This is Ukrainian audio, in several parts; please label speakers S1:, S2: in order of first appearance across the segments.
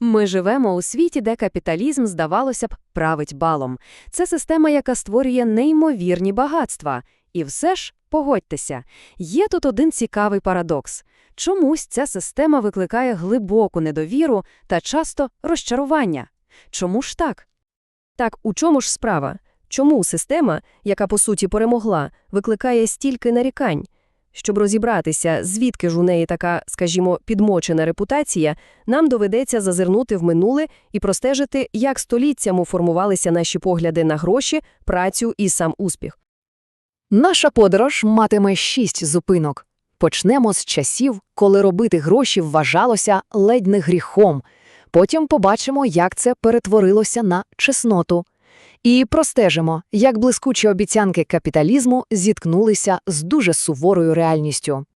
S1: Ми живемо у світі, де капіталізм, здавалося б, править балом. Це система, яка створює неймовірні багатства. І все ж, погодьтеся, є тут один цікавий парадокс. Чомусь ця система викликає глибоку недовіру та часто розчарування. Чому ж так?
S2: Так у чому ж справа? Чому система, яка по суті перемогла, викликає стільки нарікань? Щоб розібратися, звідки ж у неї така, скажімо, підмочена репутація, нам доведеться зазирнути в минуле і простежити, як століттями формувалися наші погляди на гроші, працю і сам успіх.
S3: Наша подорож матиме шість зупинок. Почнемо з часів, коли робити гроші вважалося ледь не гріхом. Потім побачимо, як це перетворилося на чесноту. І простежимо, як блискучі обіцянки капіталізму зіткнулися з дуже суворою реальністю.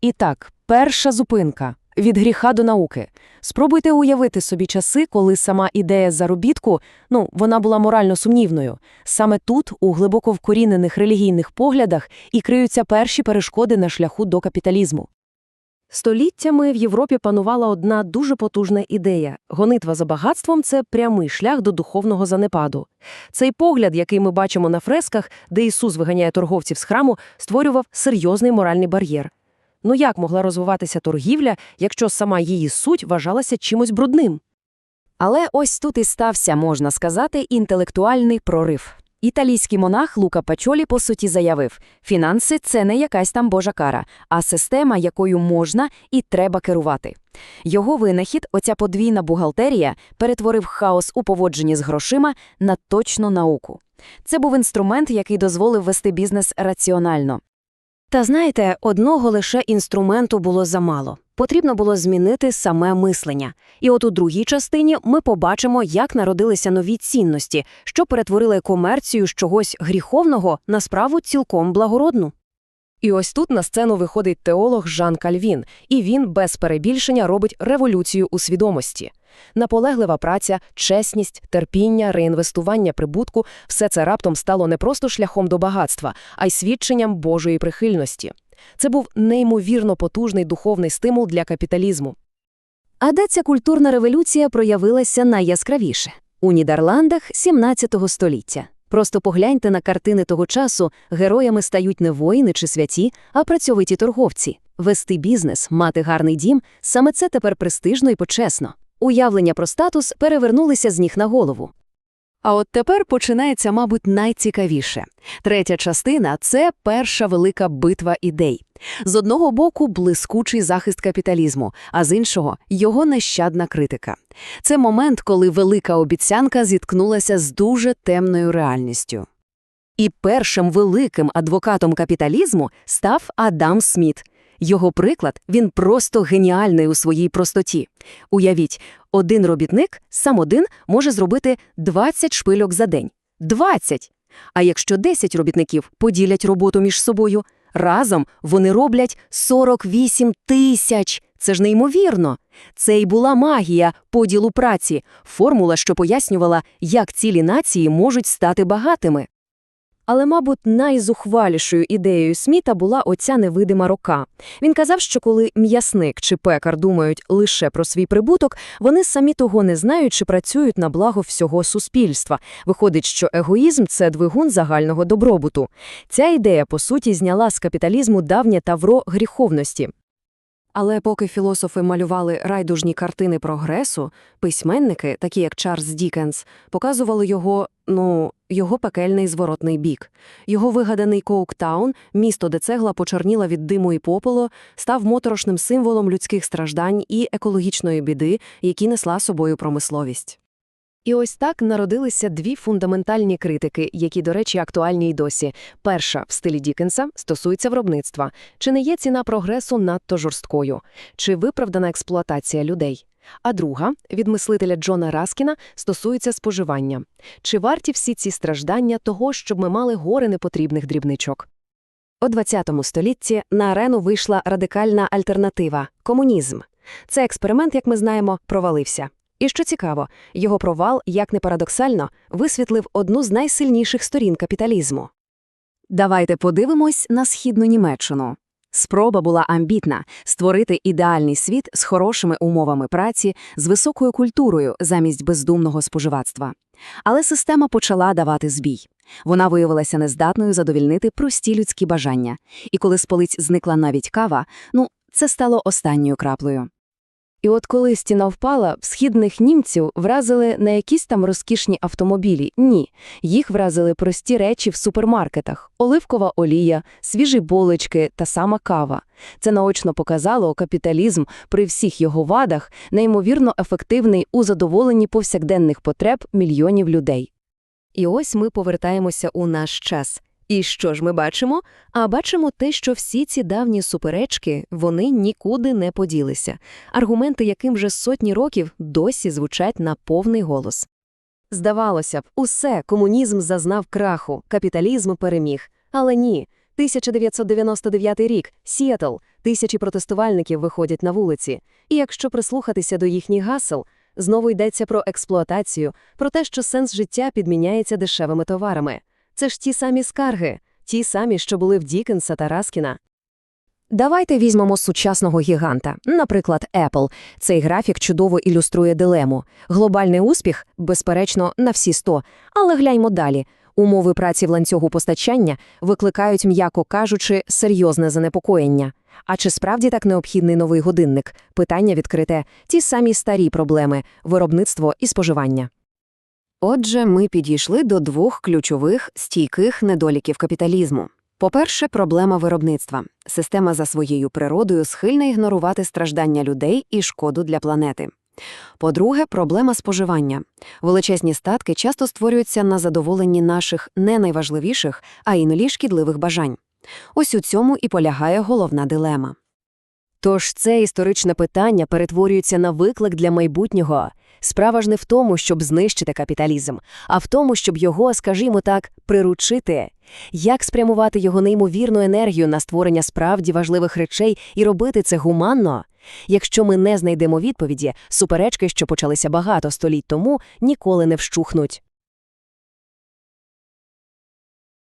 S1: І так, перша зупинка – від гріха до науки. Спробуйте уявити собі часи, коли сама ідея заробітку, ну, вона була морально сумнівною. Саме тут, у глибоко вкорінених релігійних поглядах, і криються перші перешкоди на шляху до капіталізму. Століттями в Європі панувала одна дуже потужна ідея. Гонитва за багатством – це прямий шлях до духовного занепаду. Цей погляд, який ми бачимо на фресках, де Ісус виганяє торговців з храму, створював серйозний моральний бар'єр. Ну як могла розвиватися торгівля, якщо сама її суть вважалася чимось брудним? Але ось тут і стався, можна сказати, інтелектуальний прорив. Італійський монах Лука Пачолі по суті заявив, фінанси – це не якась там божа кара, а система, якою можна і треба керувати. Його винахід, оця подвійна бухгалтерія, перетворив хаос у поводженні з грошима на точну науку. Це був інструмент, який дозволив вести бізнес раціонально. Та знаєте, одного лише інструменту було замало. Потрібно було змінити саме мислення. І от у другій частині ми побачимо, як народилися нові цінності, що перетворили комерцію з чогось гріховного на справу цілком благородну.
S2: І ось тут на сцену виходить теолог Жан Кальвін, і він без перебільшення робить революцію у свідомості. Наполеглива праця, чесність, терпіння, реінвестування прибутку – все це раптом стало не просто шляхом до багатства, а й свідченням Божої прихильності. Це був неймовірно потужний духовний стимул для капіталізму.
S1: А де ця культурна революція проявилася найяскравіше? У Нідерландах 17 століття. Просто погляньте на картини того часу, героями стають не воїни чи святі, а працьовиті торговці. Вести бізнес, мати гарний дім – саме це тепер престижно і почесно. Уявлення про статус перевернулися з ніг на голову.
S3: А от тепер починається, мабуть, найцікавіше. Третя частина – це перша велика битва ідей. З одного боку – блискучий захист капіталізму, а з іншого – його нещадна критика. Це момент, коли велика обіцянка зіткнулася з дуже темною реальністю.
S1: І першим великим адвокатом капіталізму став Адам Сміт. Його приклад, він просто геніальний у своїй простоті. Уявіть, один робітник, сам один, може зробити 20 шпильок за день. 20! А якщо 10 робітників поділять роботу між собою, разом вони роблять 48 тисяч. Це ж неймовірно. Це й була магія поділу праці, формула, що пояснювала, як цілі нації можуть стати багатими. Але, мабуть, найзухвалішою ідеєю Сміта була оця невидима рука. Він казав, що коли м'ясник чи пекар думають лише про свій прибуток, вони самі того не знають чи працюють на благо всього суспільства. Виходить, що егоїзм – це двигун загального добробуту. Ця ідея, по суті, зняла з капіталізму давнє тавро гріховності. Але поки філософи малювали райдужні картини прогресу, письменники, такі як Чарльз Дікенс, показували його, ну, його пекельний зворотний бік. Його вигаданий Коуктаун, місто, де цегла почорніла від диму і попелу, став моторошним символом людських страждань і екологічної біди, які несла собою промисловість. І ось так народилися дві фундаментальні критики, які, до речі, актуальні й досі. Перша в стилі Дікенса стосується виробництва. Чи не є ціна прогресу надто жорсткою? Чи виправдана експлуатація людей? А друга від мислителя Джона Раскіна стосується споживання. Чи варті всі ці страждання того, щоб ми мали гори непотрібних дрібничок? У ХХ столітті на арену вийшла радикальна альтернатива комунізм. Цей експеримент, як ми знаємо, провалився. І що цікаво, його провал, як не парадоксально, висвітлив одну з найсильніших сторін капіталізму. Давайте подивимось на східну Німеччину. Спроба була амбітна – створити ідеальний світ з хорошими умовами праці, з високою культурою замість бездумного споживацтва. Але система почала давати збій. Вона виявилася нездатною задовільнити прості людські бажання. І коли з полиць зникла навіть кава, ну, це стало останньою краплею.
S2: І от коли стіна впала, східних німців вразили не якісь там розкішні автомобілі, ні. Їх вразили прості речі в супермаркетах – оливкова олія, свіжі булочки та сама кава. Це наочно показало капіталізм при всіх його вадах неймовірно ефективний у задоволенні повсякденних потреб мільйонів людей. І ось ми повертаємося у наш час. І що ж ми бачимо? А бачимо те, що всі ці давні суперечки, вони нікуди не поділися. Аргументи, яким вже сотні років досі звучать на повний голос. Здавалося б, усе, комунізм зазнав краху, капіталізм переміг. Але ні. 1999 рік, Сіетл, тисячі протестувальників виходять на вулиці. І якщо прислухатися до їхніх гасел, знову йдеться про експлуатацію, про те, що сенс життя підміняється дешевими товарами. Це ж ті самі скарги, ті самі, що були в Дікенса та Раскіна. Давайте візьмемо сучасного гіганта, наприклад, Apple. Цей графік чудово ілюструє дилему. Глобальний успіх, безперечно, на всі 100. Але гляньмо далі. Умови праці в ланцюгу постачання викликають, м'яко кажучи, серйозне занепокоєння. А чи справді так необхідний новий годинник? Питання відкрите. Ті самі старі проблеми – виробництво і споживання.
S1: Отже, ми підійшли до двох ключових стійких недоліків капіталізму. По-перше, проблема виробництва. Система за своєю природою схильна ігнорувати страждання людей і шкоду для планети. По-друге, проблема споживання. Величезні статки часто створюються на задоволенні наших не найважливіших, а іноді шкідливих бажань. Ось у цьому і полягає головна дилема.
S2: Тож це історичне питання перетворюється на виклик для майбутнього. Справа ж не в тому, щоб знищити капіталізм, а в тому, щоб його, скажімо так, приручити. Як спрямувати його неймовірну енергію на створення справді важливих речей і робити це гуманно? Якщо ми не знайдемо відповіді, суперечки, що почалися багато століть тому, ніколи не вщухнуть.